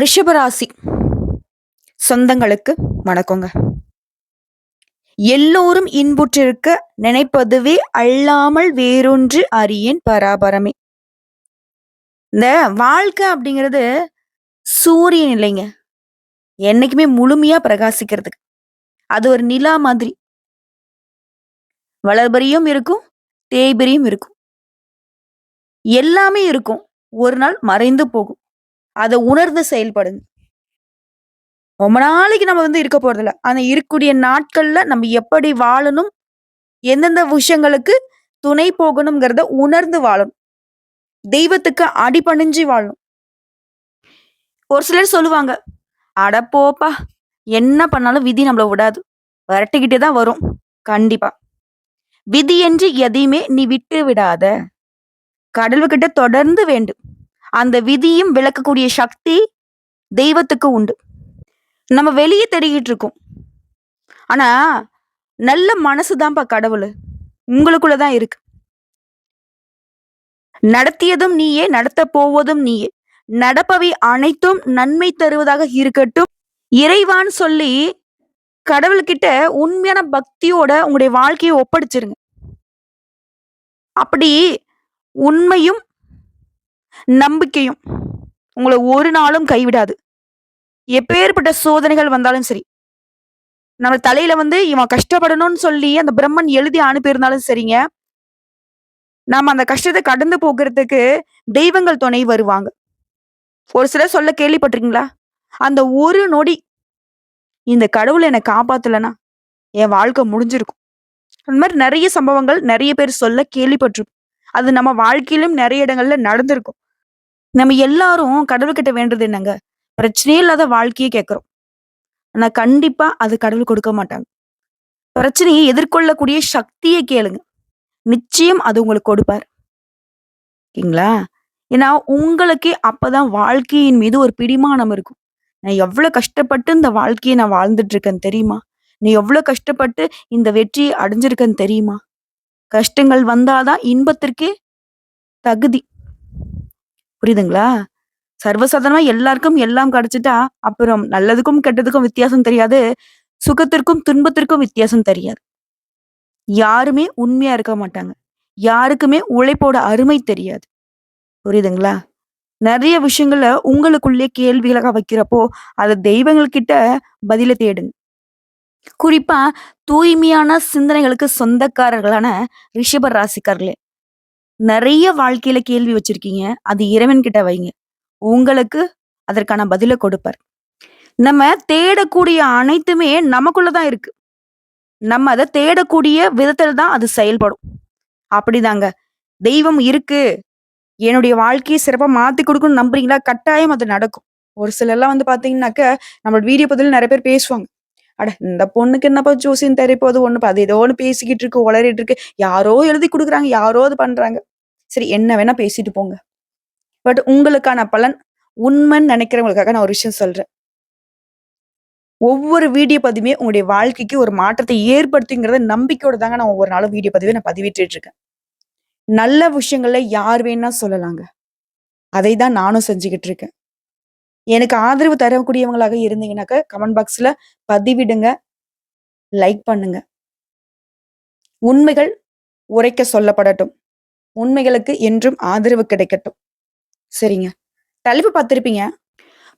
ரிஷபராசி சொந்தங்களுக்கு வணக்கங்க. எல்லோரும் இன்புற்றிருக்க நினைப்பதுவே அல்லாமல் வேறொன்று அறியின் பராபரமே. இந்த வாழ்க்கை அப்படிங்கிறது சூரியன் இல்லைங்க. என்னைக்குமே முழுமையா பிரகாசிக்கிறதுக்கு. அது ஒரு நிலா மாதிரி. வளர்பரியும் இருக்கும் தேய்பெரியும் இருக்கும். எல்லாமே இருக்கும். ஒரு நாள் மறைந்து போகும். அதை உணர்ந்து செயல்படுங்க. ரொம்ப நாளைக்கு நம்ம வந்து இருக்க போறதில்ல. ஆனா இருக்கக்கூடிய நாட்கள்ல நம்ம எப்படி வாழணும் எந்தெந்த விஷயங்களுக்கு துணை போகணுங்கிறத உணர்ந்து வாழணும். தெய்வத்துக்கு அடிபணிஞ்சு வாழணும். ஒரு சிலர் சொல்லுவாங்க அட போப்பா என்ன பண்ணாலும் விதி நம்மள விடாது. விரட்டிக்கிட்டே தான் வரும். கண்டிப்பா. விதி என்று எதையுமே நீ விட்டு விடாத. கடவுள்கிட்ட தொடர்ந்து வேண்டும். அந்த விதியும் விளக்கக்கூடிய சக்தி தெய்வத்துக்கு உண்டு. நம்ம வெளியே தெரிகிட்டு இருக்கோம். ஆனா நல்ல மனசுதான்ப்பா கடவுள். உங்களுக்குள்ளதான் இருக்கு. நடத்தியதும் நீயே நடத்த போவதும் நீயே. நடப்பவை அனைத்தும் நன்மை தருவதாக இருக்கட்டும். இறைவான்னு சொல்லி கடவுள்கிட்ட உண்மையான பக்தியோட உங்களுடைய வாழ்க்கையை ஒப்படைச்சிருங்க. அப்படி உண்மையும் நம்பிக்கையும் உங்களை ஒரு நாளும் கைவிடாது. எப்பேற்பட்ட சோதனைகள் வந்தாலும் சரி. நம்ம தலையில வந்து இவன் கஷ்டப்படணும்னு சொல்லி அந்த பிரம்மன் எழுதி அனுப்பியிருந்தாலும் சரிங்க. நாம் அந்த கஷ்டத்தை கடந்து போகிறதுக்கு தெய்வங்கள் துணை வருவாங்க. ஒரு சிலர் சொல்ல கேள்விப்பட்டிருக்கீங்களா? அந்த ஒரு நொடி இந்த கடவுள் என்னை காப்பாத்தலைன்னா என் வாழ்க்கை முடிஞ்சிருக்கும். அந்த மாதிரி நிறைய சம்பவங்கள் நிறைய பேர் சொல்ல கேள்விப்பட்டிருக்கும் அது நம்ம வாழ்க்கையிலும் நிறைய இடங்கள்ல நடந்திருக்கும். நம்ம எல்லாரும் கடவுள்கிட்ட வேண்டது என்னங்க? பிரச்சனையே இல்லாத வாழ்க்கையை கேட்குறோம். ஆனா கண்டிப்பா அது கடவுள் கொடுக்க மாட்டாங்க. பிரச்சனையை எதிர்கொள்ளக்கூடிய சக்தியை கேளுங்க. நிச்சயம் அது உங்களுக்கு கொடுப்பார். ஓகேங்களா? ஏன்னா உங்களுக்கே அப்பதான் வாழ்க்கையின் மீது ஒரு பிடிமானம் இருக்கும். நான் எவ்வளவு கஷ்டப்பட்டு இந்த வாழ்க்கையை நான் வாழ்ந்துட்டு இருக்கேன்னு தெரியுமா? நீ எவ்வளவு கஷ்டப்பட்டு இந்த வெற்றியை அடைஞ்சிருக்கன்னு தெரியுமா? கஷ்டங்கள் வந்தாதான் இன்பத்திற்கே தகுதி. புரியுதுங்களா? சர்வசாதாரணமா எல்லாருக்கும் எல்லாம் கிடைச்சிட்டா அப்புறம் நல்லதுக்கும் கெட்டதுக்கும் வித்தியாசம் தெரியாது. சுகத்திற்கும் துன்பத்திற்கும் வித்தியாசம் தெரியாது. யாருமே உண்மையா இருக்க மாட்டாங்க. யாருக்குமே உழைப்போட அருமை தெரியாது. புரியுதுங்களா? நிறைய விஷயங்கள உங்களுக்குள்ளே கேள்விகளாக வைக்கிறப்போ அதை தெய்வங்கள்கிட்ட பதில தேடுங்க. குறிப்பா தூய்மையான சிந்தனைகளுக்கு சொந்தக்காரர்களான ரிஷப ராசிக்காரர்களே நிறைய வாழ்க்கையில கேள்வி வச்சிருக்கீங்க. அது இறைவன் கிட்ட வைங்க. உங்களுக்கு அதற்கான பதிலை கொடுப்பார். நம்ம தேடக்கூடிய அனைத்துமே நமக்குள்ளதான் இருக்கு. நம்ம அதை தேடக்கூடிய விதத்துல தான் அது செயல்படும். அப்படிதாங்க. தெய்வம் இருக்கு. என்னுடைய வாழ்க்கையை சிறப்பாக மாத்தி கொடுக்கணும்னு நம்புறீங்களா? கட்டாயம் அது நடக்கும். ஒரு சிலர்லாம் வந்து பாத்தீங்கன்னாக்க நம்மளோட வீடியோ பதில் நிறைய பேர் பேசுவாங்க. அட இந்த பொண்ணுக்கு என்னப்பா ஜோசியம் தெரிப்போது? ஒன்று அது ஏதோ ஒன்று பேசிக்கிட்டு இருக்கு உளறிட்டு இருக்கு யாரோ எழுதி கொடுக்குறாங்க யாரோ அது பண்றாங்க. சரி என்ன வேணா பேசிட்டு போங்க. பட் உங்களுக்கான பலன் உண்மைன்னு நினைக்கிறவங்களுக்காக நான் ஒரு விஷயம் சொல்றேன். ஒவ்வொரு வீடியோ பதிவுமே உங்களுடைய வாழ்க்கைக்கு ஒரு மாற்றத்தை ஏற்படுத்துங்கிறத நம்பிக்கையோட தாங்க நான் ஒவ்வொரு நாளும் வீடியோ பதிவை நான் பதிவிட்டு இருக்கேன் நல்ல விஷயங்கள்ல யார் வேணா சொல்லலாங்க. அதை தான் நானும் செஞ்சுக்கிட்டு இருக்கேன் எனக்கு ஆதரவு தரக்கூடியவங்களாக இருந்தீங்கன்னாக்க கமெண்ட் பாக்ஸ்ல பதிவிடுங்க லைக் பண்ணுங்க. உண்மைகள் உரைக்க சொல்லப்படட்டும். உண்மைகளுக்கு என்றும் ஆதரவு கிடைக்கட்டும். சரிங்க. தலைப்பு பார்த்திருப்பீங்க.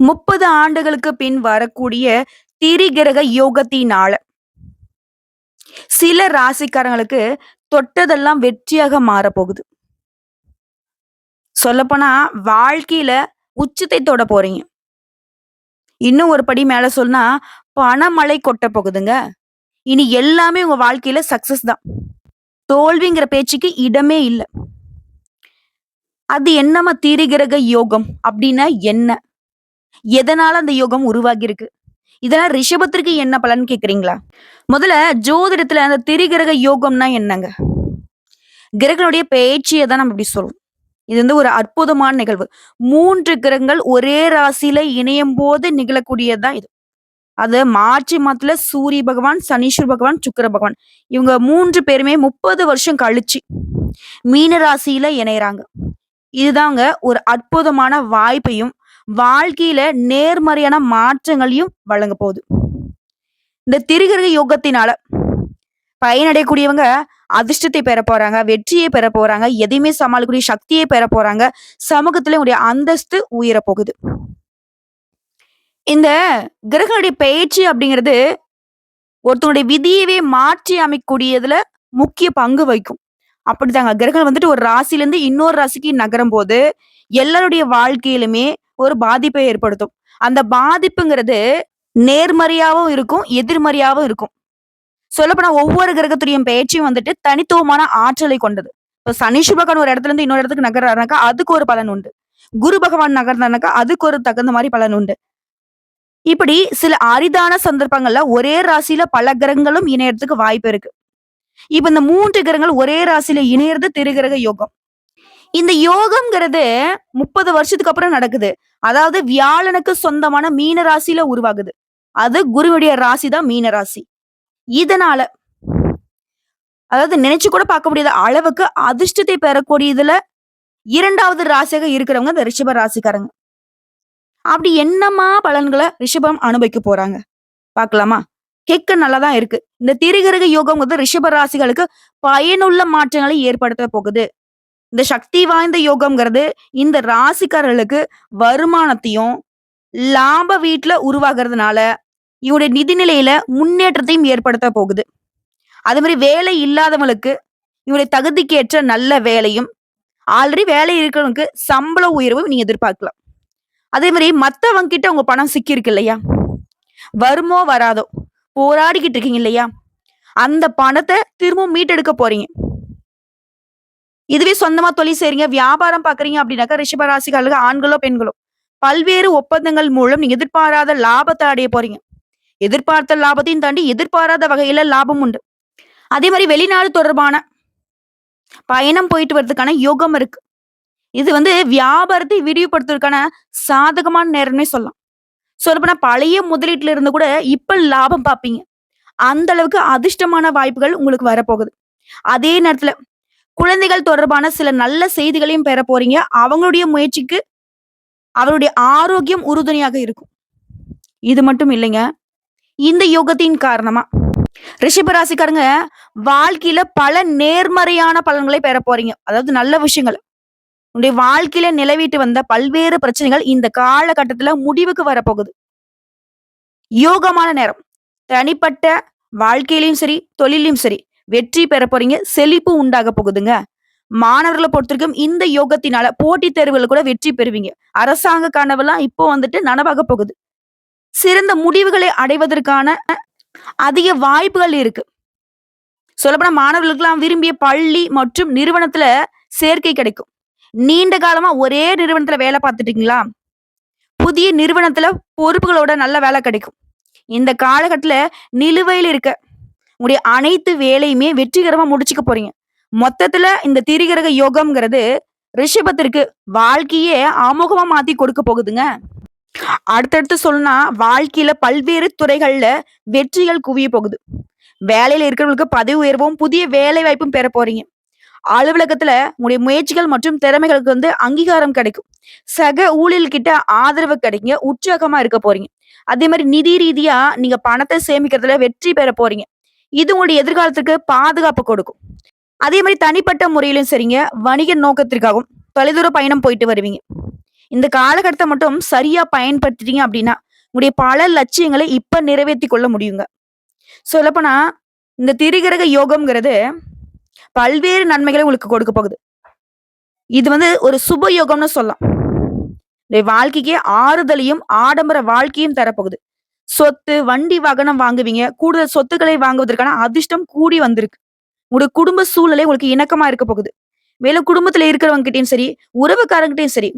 முப்பது ஆண்டுகளுக்கு பின் வரக்கூடிய திரிகிரக யோகத்தினால சில ராசிக்காரங்களுக்கு தொட்டதெல்லாம் வெற்றியாக மாறப்போகுது. சொல்லப்போனா வாழ்க்கையில உச்சத்தை தொட போறீங்க. இன்னும் ஒரு படி மேல சொன்னா பணமழை கொட்ட போகுதுங்க. இனி எல்லாமே உங்க வாழ்க்கையில சக்சஸ் தான். தோல்விங்கிற பேச்சுக்கு இடமே இல்லை. அது என்னமா தீரிகிரக யோகம் அப்படின்னா என்ன? எதனால அந்த யோகம் உருவாகி இருக்கு இதெல்லாம் ரிஷபத்திற்கு என்ன பலன் கேக்குறீங்களா? முதல்ல ஜோதிடத்துல அந்த திரிகிரக யோகம்னா என்னங்க? கிரகனுடைய பேச்சியை தான் நம்ம இப்படி சொல்லுவோம் இது வந்து ஒரு அற்புதமான நிகழ்வு. மூன்று கிரகங்கள் ஒரே ராசியில இணையும் போது நிகழக்கூடியதுதான் இது. அது மார்ச் மாதத்துல சூரிய பகவான் சனீஸ்வர் பகவான் சுக்கர பகவான். இவங்க மூன்று பேருமே முப்பது வருஷம் கழிச்சு மீன ராசியில இணையறாங்க. இதுதாங்க ஒரு அற்புதமான வாய்ப்பையும் வாழ்க்கையில நேர்மறையான மாற்றங்களையும் வழங்க போகுது. இந்த திரிகிரக யோகத்தினால பயனடையக்கூடியவங்க அதிர்ஷ்டத்தை பெற போறாங்க, வெற்றியை பெற போறாங்க, எதையுமே சமாளிக்கக்கூடிய சக்தியை பெற போறாங்க. சமூகத்துல உங்களுடைய அந்தஸ்து உயரப் போகுது. இந்த கிரகங்களுடைய பயிற்சி அப்படிங்கிறது ஒருத்தனுடைய விதியவே மாற்றி அமைக்கக்கூடியதுல முக்கிய பங்கு வகிக்கும். அப்படித்தாங்க கிரகங்கள் வந்துட்டு ஒரு ராசிலேருந்து இன்னொரு ராசிக்கு நகரும் போது எல்லாருடைய வாழ்க்கையிலுமே ஒரு பாதிப்பை ஏற்படுத்தும். அந்த பாதிப்புங்கிறது நேர்மறையாவும் இருக்கும், எதிர்மறையாவும் இருக்கும். சொல்லப்போனா ஒவ்வொரு கிரகத்துடைய பெயர்ச்சியும் வந்துட்டு தனித்துவமான ஆற்றலை கொண்டது. இப்ப சனி சுபகன் ஒரு இடத்துல இருந்து இன்னொரு இடத்துக்கு நகர்றாருனாக்கா, அதுக்கு ஒரு பலன் உண்டு. குரு பகவான் நகர்ந்தானாக்கா, அதுக்கு ஒரு தகுந்த மாதிரி பலன் உண்டு. இப்படி சில அரிதான சந்தர்ப்பங்கள்ல ஒரே ராசியில பல கிரகங்களும் இணையறதுக்கு வாய்ப்பு இருக்கு. இப்ப இந்த மூன்று கிரகங்கள் ஒரே ராசியில இணையறது திருகிரக யோகம். இந்த யோகம்ங்கிறது 30 வருஷத்துக்கு அப்புறம் நடக்குது. அதாவது வியாழனுக்கு சொந்தமான மீன ராசியில உருவாகுது. அது குருவுடைய ராசி தான் மீன ராசி. இதனால அதாவது நினைச்சு கூட பார்க்க முடியாத அளவுக்கு அதிர்ஷ்டத்தை பெறக்கூடியதுல இரண்டாவது ராசியாக இருக்கிறவங்க இந்த ரிஷப ராசிக்காரங்க. அப்படி என்னமா பலன்களை ரிஷபம் அனுபவிக்க போறாங்க? பார்க்கலாமா? கேட்க நல்லா தான் இருக்கு. இந்த திரிகிரக யோகம்ங்கிறது ரிஷப ராசிகளுக்கு பயனுள்ள மாற்றங்களை ஏற்படுத்த போகுது. இந்த சக்தி வாய்ந்த யோகம்ங்கிறது இந்த ராசிக்காரர்களுக்கு வருமானத்தையும், லாப வீட்டுல உருவாகுறதுனால, இவருடைய நிதி நிலையில முன்னேற்றத்தையும் ஏற்படுத்த போகுது. அதே மாதிரி வேலை இல்லாதவங்களுக்கு இவருடைய தகுதிக்கேற்ற நல்ல வேலையும், ஆல்ரெடி வேலை இருக்கிறவங்களுக்கு சம்பள உயர்வும் நீங்க எதிர்பார்க்கலாம். அதே மாதிரி மற்றவங்க கிட்ட உங்க பணம் சிக்கியிருக்கு இல்லையா? வருமோ வராதோ போராடிக்கிட்டு இருக்கீங்க இல்லையா? அந்த பணத்தை திரும்பவும் மீட்டெடுக்க போறீங்க. இதுவே சொந்தமா தொழில் செய்றீங்க, வியாபாரம் பார்க்குறீங்க அப்படின்னாக்கா ரிஷப ஆண்களோ, பெண்களோ பல்வேறு ஒப்பந்தங்கள் மூலம் நீங்க எதிர்பாராத லாபத்தை அடைய போறீங்க. எதிர்பார்த்த லாபத்தையும் தாண்டி எதிர்பாராத வகையில லாபம் உண்டு. அதே மாதிரி வெளிநாடு தொடர்பான பயணம் போயிட்டு வர்றதுக்கான யோகம் இருக்கு. இது வந்து வியாபாரத்தை விரிவுபடுத்துவதற்கான சாதகமான நேரம்னே சொல்லலாம். சொல்லப்போனா பழைய முதலீட்டுல இருந்து கூட இப்ப லாபம் பார்ப்பீங்க. அந்த அளவுக்கு அதிர்ஷ்டமான வாய்ப்புகள் உங்களுக்கு வரப்போகுது. அதே நேரத்துல குழந்தைகள் தொடர்பான சில நல்ல செய்திகளையும் பெற போறீங்க. அவங்களுடைய முயற்சிக்கு அவருடைய ஆரோக்கியம் உறுதுணையாக இருக்கும். இது மட்டும் இல்லைங்க. இந்த யோகத்தின் காரணமா ரிஷபராசிக்காரங்க வாழ்க்கையில பல நேர்மறையான பலன்களை பெற போறீங்க. அதாவது நல்ல விஷயங்கள். உங்களுடைய வாழ்க்கையில நிலவிட்டு வந்த பல்வேறு பிரச்சனைகள் இந்த காலகட்டத்துல முடிவுக்கு வரப்போகுது. யோகமான நேரம். தனிப்பட்ட வாழ்க்கையிலயும் சரி, தொழிலையும் சரி வெற்றி பெற போறீங்க. செழிப்பு உண்டாக போகுதுங்க. மாணவர்களை பொறுத்த வரைக்கும் இந்த யோகத்தினால போட்டித் தேர்வுகள் கூட வெற்றி பெறுவீங்க. அரசாங்க கனவெல்லாம் இப்போ வந்துட்டு நனவாக போகுது. சிறந்த முடிவுகளை அடைவதற்கான அதிக வாய்ப்புகள் இருக்கு. சொல்லப்போனா மாணவர்களுக்கெல்லாம் விரும்பிய பள்ளி மற்றும் நிறுவனத்துல சேர்க்கை கிடைக்கும். நீண்ட காலமா ஒரே நிறுவனத்துல வேலை பார்த்துட்டீங்களா? புதிய நிறுவனத்துல பொறுப்புகளோட நல்ல வேலை கிடைக்கும். இந்த காலகட்டத்துல நிலுவையில் இருக்க உங்களுடைய அனைத்து வேலையுமே வெற்றிகரமா முடிச்சுக்க போறீங்க. மொத்தத்துல இந்த திரிகிரக யோகம்ங்கிறது ரிஷபத்திற்கு வாழ்க்கையே அமோகமா மாத்தி கொடுக்க போகுதுங்க. அடுத்தடுத்து சொல்லணும்னா வாழ்க்கையில பல்வேறு துறைகள்ல வெற்றிகள் குவிய போகுது. வேலையில இருக்கிறவங்களுக்கு பதவி உயர்வும், புதிய வேலை வாய்ப்பும் பெற போறீங்க. அலுவலகத்துல உங்களுடைய முயற்சிகள் மற்றும் திறமைகளுக்கு வந்து அங்கீகாரம் கிடைக்கும். சக ஊழியர்கிட்ட ஆதரவு கிடைக்குங்க. உற்சாகமா இருக்க போறீங்க. அதே மாதிரி நிதி ரீதியா நீங்க பணத்தை சேமிக்கிறதுல வெற்றி பெற போறீங்க. இது உங்களுடைய எதிர்காலத்துக்கு பாதுகாப்பு கொடுக்கும். அதே மாதிரி தனிப்பட்ட முறையிலும் சரிங்க, வணிக நோக்கத்திற்காகவும் தொலைதூர பயணம் போயிட்டு வருவீங்க. இந்த காலகட்டத்தை மட்டும் சரியா பயன்படுத்திட்டீங்க அப்படின்னா, உங்களுடைய பல லட்சியங்களை இப்ப நிறைவேற்றி கொள்ள முடியுங்க. சொல்லப்போனா இந்த திரிகிரக யோகம்ங்கிறது பல்வேறு நன்மைகளை உங்களுக்கு கொடுக்க போகுது. இது வந்து ஒரு சுப யோகம்னு சொல்லலாம். இந்த வாழ்க்கைக்கே ஆறுதலையும், ஆடம்பர வாழ்க்கையும் தரப்போகுது. சொத்து, வண்டி, வாகனம் வாங்குவீங்க. கூடுதல் சொத்துக்களை வாங்குவதற்கான அதிர்ஷ்டம் கூடி வந்திருக்கு. உங்களுடைய குடும்ப சூழ்நிலை உங்களுக்கு இணக்கமா இருக்க போகுது. மேலும் குடும்பத்துல இருக்கிறவங்க கிட்டயும் சரி, உறவுக்காரங்கிட்டையும் சரி,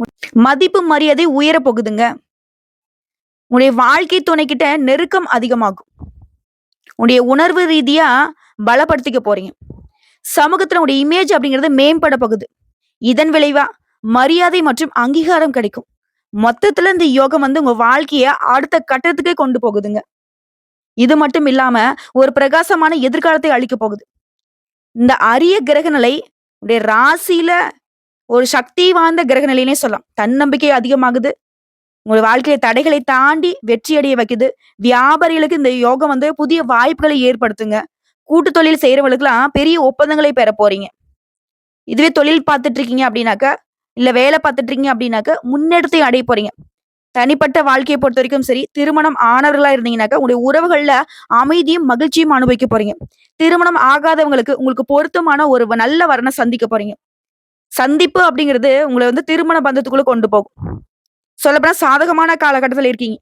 மதிப்பு, மரியாதை உயரப் போகுதுங்க. உன்னுடைய வாழ்க்கை துணை கிட்ட நெருக்கம் அதிகமாகும். உன்னுடைய உணர்வு ரீதியா பலப்படுத்திக்க போறீங்க. சமூகத்துல உடைய இமேஜ் அப்படிங்கிறது மேம்பட போகுது. இதன் விளைவா மரியாதை மற்றும் அங்கீகாரம் கிடைக்கும். மொத்தத்துல இந்த யோகம் வந்து உங்க வாழ்க்கைய அடுத்த கட்டத்துக்கே கொண்டு போகுதுங்க. இது மட்டும் இல்லாம ஒரு பிரகாசமான எதிர்காலத்தை அழிக்க போகுது. இந்த அரிய கிரக நிலை உடைய ராசியில ஒரு சக்தி வாய்ந்த கிரக நிலைன்னே சொல்லலாம். தன்னம்பிக்கை அதிகமாகுது. உங்களுடைய வாழ்க்கையில தடைகளை தாண்டி வெற்றி அடைய வைக்குது. வியாபாரிகளுக்கு இந்த யோகம் வந்து புதிய வாய்ப்புகளை ஏற்படுத்துங்க. கூட்டு தொழில் செய்யறவங்களுக்குலாம் பெரிய ஒப்பந்தங்களை பெற போறீங்க. இதுவே தொழில் பார்த்துட்டு இருக்கீங்க அப்படின்னாக்கா, இல்ல வேலை பார்த்துட்டு இருக்கீங்க அப்படின்னாக்கா, முன்னெடுத்தையும் அடைய போறீங்க. தனிப்பட்ட வாழ்க்கையை பொறுத்த வரைக்கும் சரி, திருமணம் ஆனவர்களா இருந்தீங்கன்னாக்கா, உங்களுடைய உறவுகள்ல அமைதியும், மகிழ்ச்சியும் அனுபவிக்க போறீங்க. திருமணம் ஆகாதவங்களுக்கு உங்களுக்கு பொருத்தமான ஒரு நல்ல வரனை சந்திக்க போறீங்க. சந்திப்பு அப்படிங்கிறது உங்களை வந்து திருமண பந்தத்துக்குள்ள கொண்டு போகும். சொல்லப்போனா சாதகமான காலகட்டத்துல இருக்கீங்க.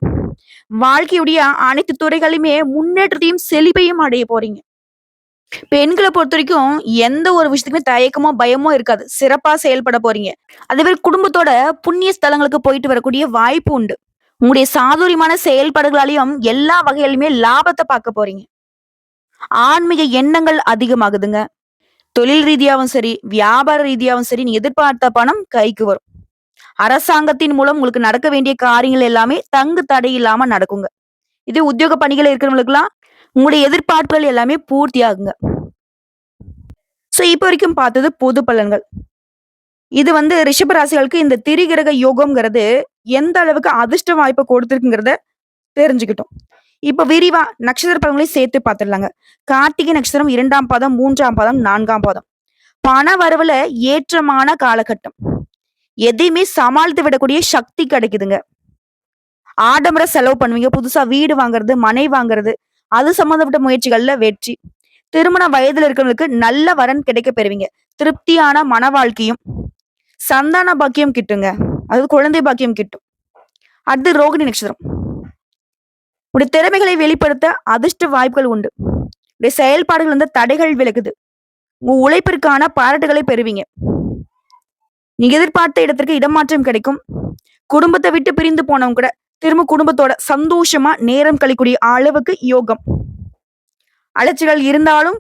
வாழ்க்கையுடைய அனைத்து துறைகளிலுமே முன்னேற்றத்தையும், செழிப்பையும் அடைய போறீங்க. பெண்களை பொறுத்த வரைக்கும் எந்த ஒரு விஷயத்துக்குமே தயக்கமோ, பயமோ இருக்காது. சிறப்பா செயல்பட போறீங்க. அதுவே குடும்பத்தோட புண்ணிய ஸ்தலங்களுக்கு போயிட்டு வரக்கூடிய வாய்ப்பு உண்டு. உங்களுடைய சாதுரியமான செயல்பாடுகளாலையும் எல்லா வகையிலுமே லாபத்தை பார்க்க போறீங்க. ஆன்மீக எண்ணங்கள் அதிகமாகுதுங்க. தொழில் ரீதியாவும் சரி, வியாபார ரீதியாவும் சரி, நீங்க எதிர்பார்த்த பணம் கைக்கு வரும். அரசாங்கத்தின் மூலம் உங்களுக்கு நடக்க வேண்டிய காரியங்கள் எல்லாமே தங்கு தடை இல்லாம நடக்குங்க. இதே உத்தியோக பணிகள் இருக்கிறவங்களுக்குலாம் உங்களுடைய எதிர்பார்ப்புகள் எல்லாமே பூர்த்தியாகுங்க. ஸோ இப்போ வரைக்கும் பார்த்தது பொது பலன்கள். இது வந்து ரிஷபராசிகளுக்கு இந்த திரிகிரக யோகம்ங்கிறது எந்த அளவுக்கு அதிர்ஷ்ட வாய்ப்பை கொடுத்துருக்குங்கிறத தெரிஞ்சுக்கிட்டோம். இப்ப விரிவா நட்சத்திர பலன்களையும் சேர்த்து பார்த்துடலாங்க. கார்த்திகை நட்சத்திரம் இரண்டாம் பாதம், மூன்றாம் பாதம், நான்காம் பாதம். பண வரவுல ஏற்றமான காலகட்டம். எதையுமே சமாளித்து விடக்கூடிய சக்தி கிடைக்குதுங்க. ஆடம்பர செலவு பண்ணுவீங்க. புதுசா வீடு வாங்குறது, மனை வாங்குறது, அது சம்பந்தப்பட்ட முயற்சிகள்ல வெற்றி. திருமண வயதுல இருக்கிறவங்களுக்கு நல்ல வரன் கிடைக்க பெறுவீங்க. திருப்தியான மன வாழ்க்கையும், சந்தான பாக்கியம் கிட்டுங்க. அதாவது குழந்தை பாக்கியம் கிட்டும். அடுத்து ரோகிணி நட்சத்திரம். உடைய திறமைகளை வெளிப்படுத்த அதிர்ஷ்ட வாய்ப்புகள் உண்டு. உடைய செயல்பாடுகள் வந்து தடைகள் விலகுது. உங்க உழைப்பிற்கான பாராட்டுகளை பெறுவீங்க. நீங்க எதிர்பார்த்த இடத்திற்கு இடமாற்றம் கிடைக்கும். குடும்பத்தை விட்டு பிரிந்து போனவங்க கூட திரும்ப குடும்பத்தோட சந்தோஷமா நேரம் கழிக்கக்கூடிய அளவுக்கு யோகம். அலைச்சல்கள் இருந்தாலும்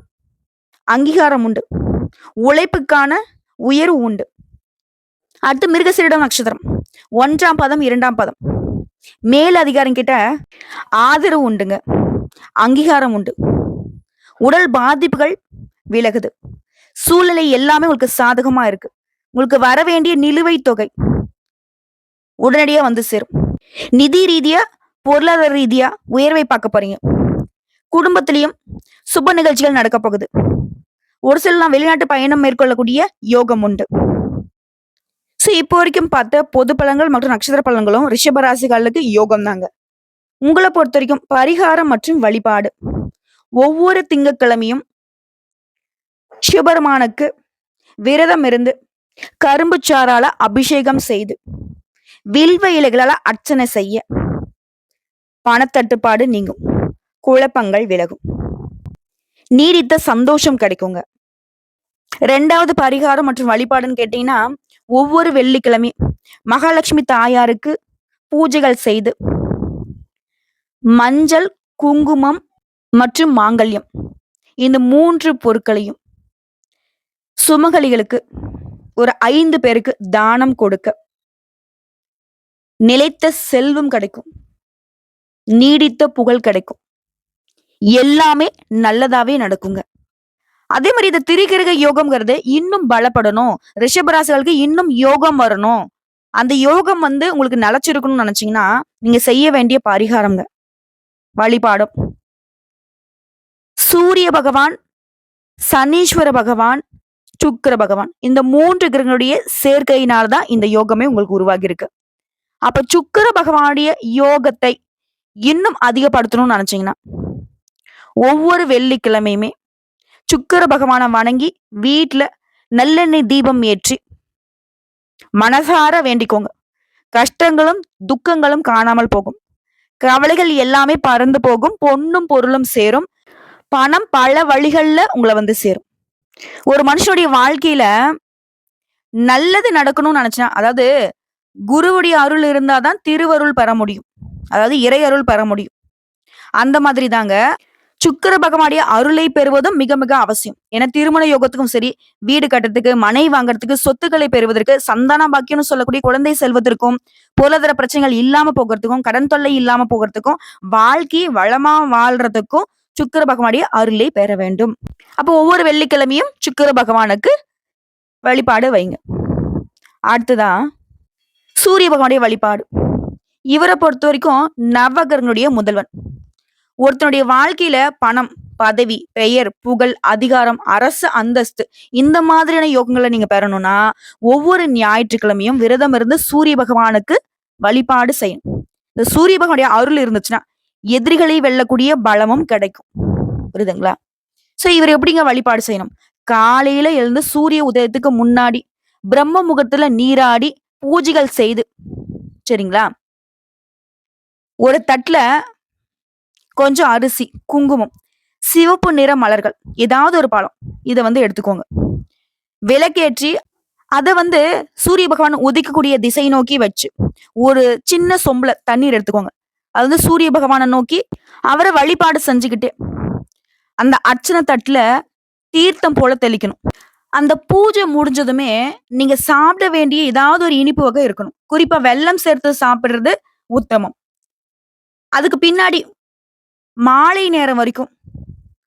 அங்கீகாரம் உண்டு. உழைப்புக்கான உயர்வு உண்டு. அடுத்து மிருகசீரிடம் நட்சத்திரம். ஒன்றாம் பதம் இரண்டாம் பதம் மேல் அதிகாரம் கிட்ட ஆதரவு உண்டுங்க. அங்கீகாரம் உண்டு. உடல் பாதிப்புகள் விலகுது. சூழ்நிலை எல்லாமே உங்களுக்கு சாதகமா இருக்கு. உங்களுக்கு வர வேண்டிய நிலுவைத் தொகை உடனடியா வந்து சேரும். நிதி ரீதியா, பொருளாதார ரீதியா உயர்வை பார்க்க போறீங்க. குடும்பத்திலையும் சுப நிகழ்ச்சிகள் நடக்க போகுது. ஒரு சிலர்லாம் வெளிநாட்டு பயணம் மேற்கொள்ளக்கூடிய யோகம் உண்டு. ஸோ இப்போ வரைக்கும் பார்த்த பொது பலன்கள் மற்றும் நட்சத்திர பலன்களும் ரிஷபராசிகளுக்கு யோகம் தாங்க. உங்களை பொறுத்த வரைக்கும் பரிகாரம் மற்றும் வழிபாடு. ஒவ்வொரு திங்கட்கிழமையும் சிவபெருமானுக்கு விரதம் இருந்து, கரும்பு சாறால அபிஷேகம் செய்து, வில்வ இலைகளால அர்ச்சனை செய்ய, பணத்தட்டுப்பாடு நீங்கும். குழப்பங்கள் விலகும். நீடித்த சந்தோஷம் கிடைக்குங்க. ரெண்டாவது பரிகாரம் மற்றும் வழிபாடுன்னு கேட்டீங்கன்னா, ஒவ்வொரு வெள்ளிக்கிழமையும் மகாலட்சுமி தாயாருக்கு பூஜைகள் செய்து, மஞ்சள், குங்குமம் மற்றும் மாங்கல்யம் இந்த மூன்று பொருட்களையும் சுமகலிகளுக்கு ஒரு ஐந்து பேருக்கு தானம் கொடுக்க நிலைத்த செல்வம் கிடைக்கும். நீடித்த புகழ் கிடைக்கும். எல்லாமே நல்லதாவே நடக்குங்க. அதே மாதிரி இந்த திரிகிரக யோகம்ங்கிறது இன்னும் பலப்படணும். ரிஷபராசிகளுக்கு இன்னும் யோகம் வரணும். அந்த யோகம் வந்து உங்களுக்கு நிலச்சிருக்கணும்னு நினைச்சீங்கன்னா, நீங்க செய்ய வேண்டிய பரிகாரம்ங்க. வழிபாடும். சூரிய பகவான், சனீஸ்வர பகவான், சுக்கர பகவான் இந்த மூன்று கிரகங்களுடைய சேர்க்கையினால்தான் இந்த யோகமே உங்களுக்கு உருவாகியிருக்கு. அப்ப சுக்கர பகவானுடைய யோகத்தை இன்னும் அதிகப்படுத்தணும்னு நினைச்சீங்கன்னா, ஒவ்வொரு வெள்ளிக்கிழமையுமே சுக்கர பகவானை வணங்கி வீட்டில் நல்லெண்ணெய் தீபம் ஏற்றி மனசார வேண்டிக்கோங்க. கஷ்டங்களும், துக்கங்களும் காணாமல் போகும். கவலைகள் எல்லாமே பறந்து போகும். பொண்ணும் பொருளும் சேரும். பணம் பல வழிகள்ல உங்களை வந்து சேரும். ஒரு மனுஷனுடைய வாழ்க்கையில நல்லது நடக்கணும்னு நினைச்சா, அதாவது குருவுடைய அருள் இருந்தா தான் திருவருள் பெற முடியும். அதாவது இறை அருள் பெற முடியும். அந்த மாதிரி தாங்க சுக்கிர பகவானுடைய அருளை பெறுவதும் மிக மிக அவசியம். ஏன்னா திருமண யோகத்துக்கும் சரி, வீடு கட்டுறதுக்கு, மனை வாங்குறதுக்கு, சொத்துக்களை பெறுவதற்கு, சந்தான பாக்கியம்னு சொல்லக்கூடிய குழந்தை செல்வதற்கும் பொருளாதார பிரச்சனைகள் இல்லாம போகிறதுக்கும் கடன் தொல்லை இல்லாம போகிறதுக்கும் வாழ்க்கை வளமா வாழ்றதுக்கும் சுக்கிர பகவானுடைய அருளை பெற வேண்டும். அப்போ ஒவ்வொரு வெள்ளிக்கிழமையும் சுக்கிர பகவானுக்கு வழிபாடு வைங்க. அடுத்துதான் சூரிய பகவானுடைய வழிபாடு. இவரை பொறுத்த வரைக்கும் நவகரனுடைய முதல்வன். ஒருத்தனுடைய வாழ்க்கையில பணம் பதவி பெயர் புகழ் அதிகாரம் அரசு அந்தஸ்து இந்த மாதிரியான யோகங்களை நீங்க பெறணும்னா ஒவ்வொரு ஞாயிற்றுக்கிழமையும் விரதம் இருந்து சூரிய பகவானுக்கு வழிபாடு செய்யணும். இந்த சூரிய பகவானுடைய அருள் இருந்துச்சுன்னா எதிரிகளை வெல்லக்கூடிய பலமும் கிடைக்கும். புரியுதுங்களா? சோ இவர் எப்படிங்க வழிபாடு செய்யணும்? காலையில எழுந்து சூரிய உதயத்துக்கு முன்னாடி பிரம்ம முகத்துல நீராடி பூஜைகள் செய்து சரிங்களா? ஒரு தட்டுல கொஞ்சம் அரிசி குங்குமம் சிவப்பு நிற மலர்கள் ஏதாவது ஒரு பழம் இதை வந்து எடுத்துக்கோங்க. விளக்கேற்றி அதை வந்து சூரிய பகவான் உதிக்கக்கூடிய திசை நோக்கி வச்சு ஒரு சின்ன சொம்புல தண்ணீர் எடுத்துக்கோங்க. அது வந்து சூரிய பகவானை நோக்கி அவரை வழிபாடு செஞ்சுக்கிட்டு அந்த அர்ச்சனை தட்டுல தீர்த்தம் போல தெளிக்கணும். அந்த பூஜை முடிஞ்சதுமே நீங்க சாப்பிட வேண்டிய ஏதாவது ஒரு இனிப்பு வகை இருக்கணும். குறிப்பா வெள்ளம் சேர்த்து சாப்பிடுறது உத்தமம். அதுக்கு பின்னாடி மாலை நேரம் வரைக்கும்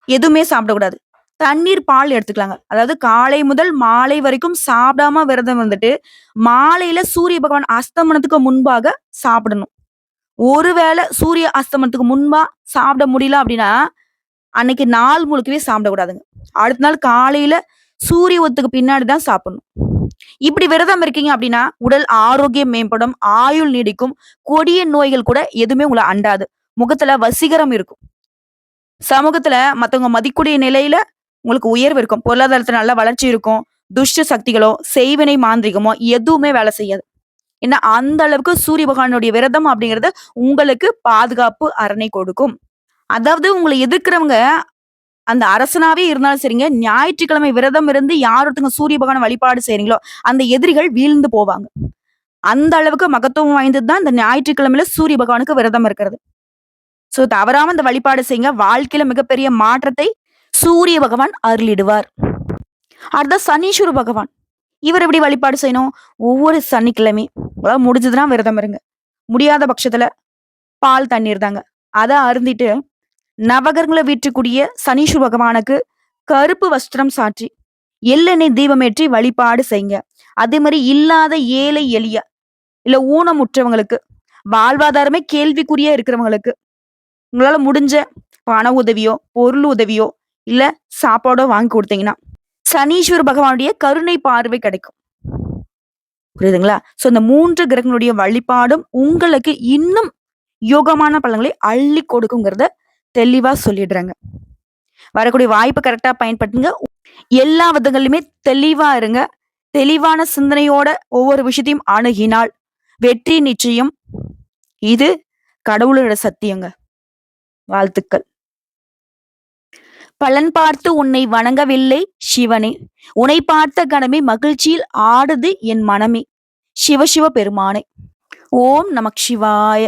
எதுவுமே சாப்பிடக்கூடாது தண்ணீர் பால் எடுத்துக்கலாங்க. அதாவது காலை முதல் மாலை வரைக்கும் சாப்பிடாம விரதம் வந்துட்டு மாலையில சூரிய பகவான் அஸ்தமனத்துக்கு முன்பாக சாப்பிடணும். ஒருவேளை சூரிய அஸ்தமனத்துக்கு முன்பா சாப்பிட முடியல அப்படின்னா அன்னைக்கு நாள் முழுக்கவே சாப்பிடக்கூடாதுங்க அடுத்த நாள் காலையில சூரிய ஒத்துக்கு பின்னாடி தான் சாப்பிடணும். இப்படி விரதம் இருக்கீங்க அப்படின்னா உடல் ஆரோக்கியம் மேம்படும் ஆயுள் நீடிக்கும் கொடிய நோய்கள் கூட எதுவுமே உங்களை அண்டாது. முகத்துல வசீகரம் இருக்கும். சமூகத்துல மத்தவங்க மதிக்கூடிய நிலையில உங்களுக்கு உயர்வு இருக்கும். பொருளாதாரத்துல நல்ல வளர்ச்சி இருக்கும். துஷ்ட சக்திகளோ செய்வினை மாந்திரிகமோ எதுவுமே வேலை செய்யாது. ஏன்னா அந்த அளவுக்கு சூரிய பகவானுடைய விரதம் அப்படிங்கிறது உங்களுக்கு பாதுகாப்பு அரணை கொடுக்கும். அதாவது உங்களை எதிர்க்கிறவங்க அந்த அரசனாவே இருந்தாலும் சரிங்க ஞாயிற்றுக்கிழமை விரதம் இருந்து யார் ஒருத்தங்க சூரிய பகவான் வழிபாடு செய்றீங்களோ அந்த எதிரிகள் வீழ்ந்து போவாங்க. அந்த அளவுக்கு மகத்துவம் வாய்ந்தது தான் இந்த ஞாயிற்றுக்கிழமையில சூரிய பகவானுக்கு விரதம் இருக்கிறது. சோ தவறாம இந்த வழிபாடு செய்யுங்க. வாழ்க்கையில மிகப்பெரிய மாற்றத்தை சூரிய பகவான் அருளிடுவார். அடுத்த சனீஸ்வர பகவான். இவர் எப்படி வழிபாடு செய்யணும்? ஒவ்வொரு சனிக்கிழமை. உங்களால முடிஞ்சதுன்னா விரதம் இருங்க. முடியாத பட்சத்துல பால் தண்ணீர் தாங்க. அதை அருந்திட்டு நவகரங்களை வீற்றக்கூடிய சனீஸ்வர பகவானுக்கு கருப்பு வஸ்திரம் சாற்றி எள்ளெண்ணெய் தீபமேற்றி வழிபாடு செய்யுங்க. அதே மாதிரி இல்லாத ஏழை எளிய இல்ல ஊனமுற்றவங்களுக்கு வாழ்வாதாரமே கேள்விக்குரிய இருக்கிறவங்களுக்கு உங்களால முடிஞ்ச பண உதவியோ பொருள் உதவியோ இல்ல சாப்பாடோ வாங்கி கொடுத்தீங்கன்னா சனீஸ்வர பகவானுடைய கருணை பார்வை கிடைக்கும். புரியுதுங்களா? சோ இந்த மூன்று கிரகங்களுடைய வழிபாடும் உங்களுக்கு இன்னும் யோகமான பலன்களை அள்ளி கொடுக்குங்கிறத தெளிவா சொல்லிடுறாங்க. வரக்கூடிய வாய்ப்பு கரெக்டா பயன்படுத்துங்க. எல்லா விதங்களிலுமே தெளிவா இருங்க. தெளிவான சிந்தனையோட ஒவ்வொரு விஷயத்தையும் அணுகினால் வெற்றி நிச்சயம். இது கடவுளோட சத்தியங்க. வாழ்த்துக்கள். பலன் பார்த்து உன்னை வணங்கவில்லை சிவனே. உன்னை பார்த்த கணமே மகிழ்ச்சியில் ஆடுது என் மனமே. சிவசிவ பெருமானே. ஓம் நமக் சிவாய.